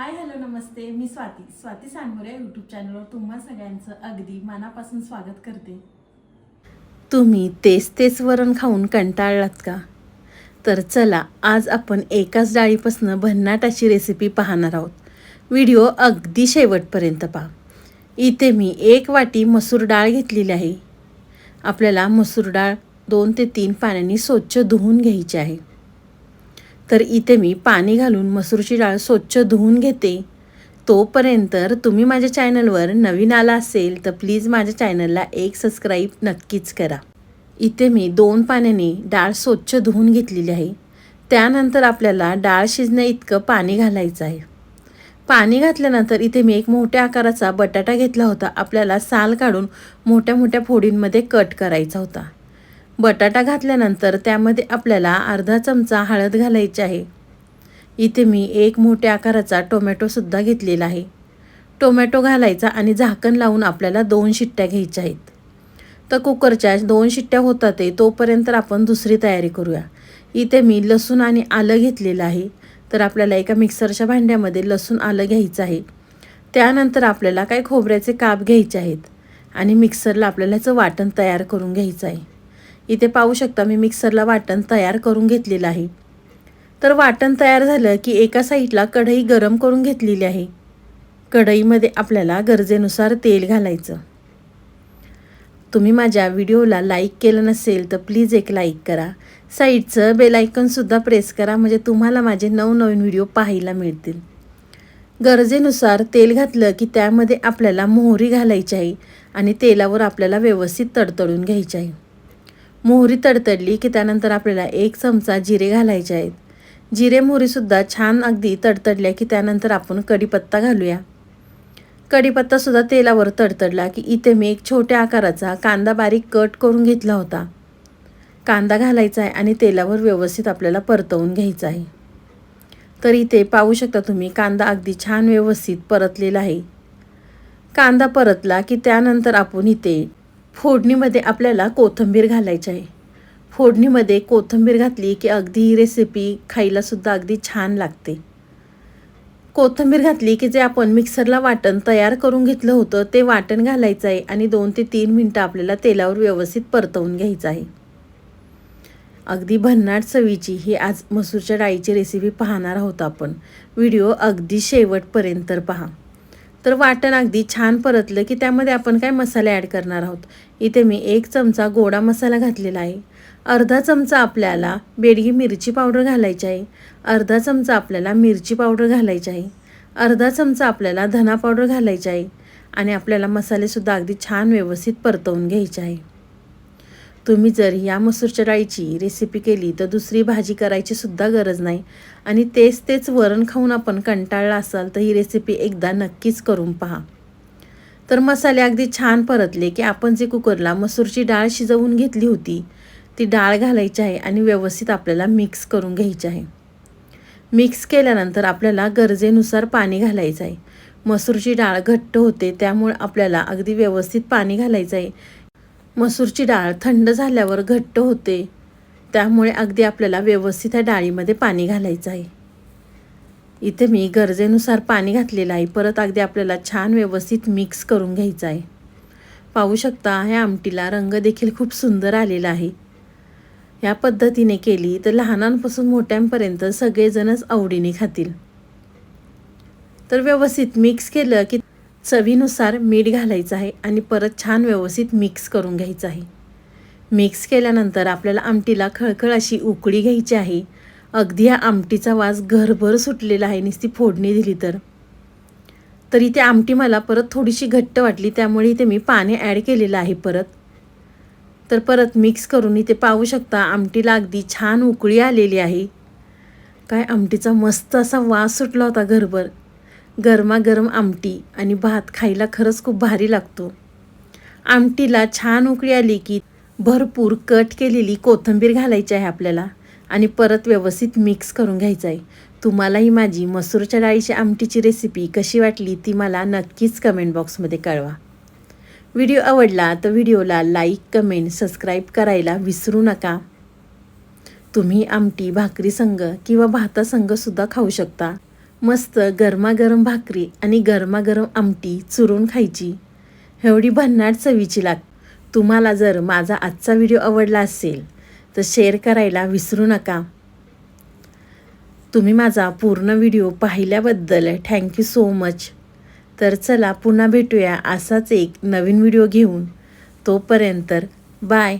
हाय hello नमस्ते. मी Swati. Swati Sangore YouTube चॅनलवर तुम्हा सगळ्यांचं अगदी मनापासून स्वागत करते. तुम्ही तेच तेच वरण खाऊन कंटाळलात का? तर चला आज आपण एकाच डाळीपासून भन्नाटाची रेसिपी पाहणार आहोत. व्हिडिओ अगदी शेवटपर्यंत पहा. इथे मी एक वाटी मसूर डाळ घेतलेली आहे. आपल्याला मसूर डाळ दोन ते तीन पाण्याने स्वच्छ धुवून घ्यायची आहे. तर इथे मी पाणी घालून मसूरची डाळ स्वच्छ धुवून घेते. तोपर्यंत तुम्ही माझ्या चॅनलवर नवीन आला असेल तर प्लीज माझ्या चॅनलला एक सबस्क्राईब नक्कीच करा. इथे मी दोन पाण्याने डाळ स्वच्छ धुवून घेतलेली आहे. त्यानंतर आपल्याला डाळ शिजण्या इतकं पाणी घालायचं आहे. पाणी घातल्यानंतर इथे मी एक मोठ्या आकाराचा बटाटा घेतला होता. आपल्याला साल काढून मोठ्या मोठ्या फोडींमध्ये कट करायचा होता. बटाटा घातल्यानंतर त्यामध्ये आपल्याला अर्धा चमचा हळद घालायची आहे. इथे मी एक मोठ्या आकाराचा टोमॅटोसुद्धा घेतलेला आहे. टोमॅटो घालायचा आणि झाकण लावून आपल्याला दोन शिट्ट्या घ्यायच्या आहेत. तर कुकरच्या दोन शिट्ट्या होतात ते तोपर्यंत आपण दुसरी तयारी करूया. इथे मी लसूण आणि आलं घेतलेलं आहे. तर आपल्याला एका मिक्सरच्या भांड्यामध्ये लसूण आलं घ्यायचं आहे. त्यानंतर आपल्याला काही खोबऱ्याचे काप घ्यायचे आहेत आणि मिक्सरला आपल्याला याचं वाटण तयार करून घ्यायचं आहे. इथे पाहू शकता मी मिक्सरला वाटण तयार करून घेतलेलं आहे. तर वाटण तयार झालं की एका साईडला कढई गरम करून घेतलेली आहे. कढईमध्ये आपल्याला गरजेनुसार तेल घालायचं. तुम्ही माझ्या व्हिडिओला लाईक केलं नसेल तर प्लीज एक लाईक करा. साईडचं बेलायकनसुद्धा प्रेस करा म्हणजे तुम्हाला माझे नवनवीन व्हिडिओ पाहायला मिळतील. गरजेनुसार तेल घातलं की त्यामध्ये आपल्याला मोहरी घालायची आहे आणि तेलावर आपल्याला व्यवस्थित तडतडून घ्यायची आहे. मोहरी तडतडली की त्यानंतर आपल्याला एक चमचा जिरे घालायचे आहेत. जिरे मोहरीसुद्धा छान अगदी तडतडल्या की त्यानंतर आपण कढीपत्ता घालूया. कढीपत्तासुद्धा तेलावर तडतडला की इथे मी एक छोट्या आकाराचा कांदा बारीक कट करून घेतला होता. कांदा घालायचा आहे आणि तेलावर व्यवस्थित आपल्याला परतवून घ्यायचा आहे. तर इथे पाहू शकता तुम्ही कांदा अगदी छान व्यवस्थित परतलेला आहे. कांदा परतला की त्यानंतर आपण इथे फोडणीमध्ये आपल्याला कोथिंबीर घालायची आहे. फोडणीमध्ये कोथिंबीर घातली की अगदी ही रेसिपी खायलासुद्धा अगदी छान लागते. कोथिंबीर घातली की जे आपण मिक्सरला वाटण तयार करून घेतलं होतं ते वाटण घालायचं आहे आणि दोन ते तीन मिनटं आपल्याला तेलावर व्यवस्थित परतवून घ्यायचं आहे. अगदी भन्नाट चवीची ही आज मसूरच्या डाळीची रेसिपी पाहणार आहोत आपण. व्हिडिओ अगदी शेवटपर्यंत पहा. तर वाटण अगदी छान परतलं की त्यामध्ये आपण काय मसाले ॲड करणार आहोत. इथे मी एक चमचा गोडा मसाला घातलेला आहे. अर्धा चमचा आपल्याला बेडगी मिरची पावडर घालायची आहे. अर्धा चमचा आपल्याला मिरची पावडर घालायची आहे. अर्धा चमचा आपल्याला धना पावडर घालायची आहे. आणि आपल्याला मसालेसुद्धा अगदी छान व्यवस्थित परतवून घ्यायचे आहे. तुम्ही जर या मसूरच्या डाळीची रेसिपी केली तर दुसरी भाजी करायची सुद्धा गरज नाही. आणि तेच तेच वरण खाऊन आपण कंटाळला असाल तर ही रेसिपी एकदा नक्कीच करून पहा. तर मसाले अगदी छान परतले की आपण जे कुकरला मसूरची डाळ शिजवून घेतली होती ती डाळ घालायची आहे आणि व्यवस्थित आपल्याला मिक्स करून घ्यायची आहे. मिक्स केल्यानंतर आपल्याला गरजेनुसार पाणी घालायचं आहे. मसूरची डाळ घट्ट होते त्यामुळे आपल्याला अगदी व्यवस्थित पाणी घालायचं आहे. मसूरची डाळ थंड झाल्यावर घट्ट होते. त्यामुळे अगदी आपल्याला व्यवस्थित त्या डाळीमध्ये पाणी घालायचं आहे. इथे मी गरजेनुसार पाणी घातलेलं आहे. परत अगदी आपल्याला छान व्यवस्थित मिक्स करून घ्यायचं आहे. पाहू शकता ह्या आमटीला रंग देखील खूप सुंदर आलेला आहे. या पद्धतीने केली तर लहानांपासून मोठ्यांपर्यंत सगळेजणच आवडीने खातील. तर व्यवस्थित मिक्स केलं की चवीनुसार मीठ घालायचं आहे आणि परत छान व्यवस्थित मिक्स करून घ्यायचं आहे. मिक्स केल्यानंतर आपल्याला आमटीला खळखळ अशी उकळी घ्यायची आहे. अगदी या आमटीचा वास घरभर सुटलेला आहे नुसती फोडणी दिली तर. तरी ते आमटी मला परत थोडीशी घट्ट वाटली त्यामुळे इथे मी पाणी ॲड केलेलं आहे परत. तर परत मिक्स करून इथे पाहू शकता आमटीला अगदी छान उकळी आलेली आहे. काय आमटीचा मस्त असा वास सुटला होता घरभर. गरमागरम आमटी आणि भात खायला खरंच खूप भारी लागतो. आमटीला छान उकळी आली की भरपूर कट केलेली कोथिंबीर घालायची आहे आपल्याला आणि परत व्यवस्थित मिक्स करून घ्यायचं आहे. तुम्हालाही माझी मसूरच्या डाळीची आमटीची रेसिपी कशी वाटली ती मला नक्कीच कमेंट बॉक्समध्ये कळवा. व्हिडिओ आवडला तर व्हिडिओला लाईक कमेंट सबस्क्राईब करायला विसरू नका. तुम्ही आमटी भाकरी संघ किंवा भातासंघसुद्धा खाऊ शकता. मस्त गरमागरम भाकरी आणि गरमागरम आमटी चुरून खायची. एवढी भन्नाट चवीची लाग. तुम्हाला जर माझा आजचा व्हिडिओ आवडला असेल तर शेअर करायला विसरू नका. तुम्ही माझा पूर्ण व्हिडिओ पाहिल्याबद्दल थँक्यू सो मच तर चला पुन्हा भेटूया असाच एक नवीन व्हिडिओ घेऊन. तोपर्यंत बाय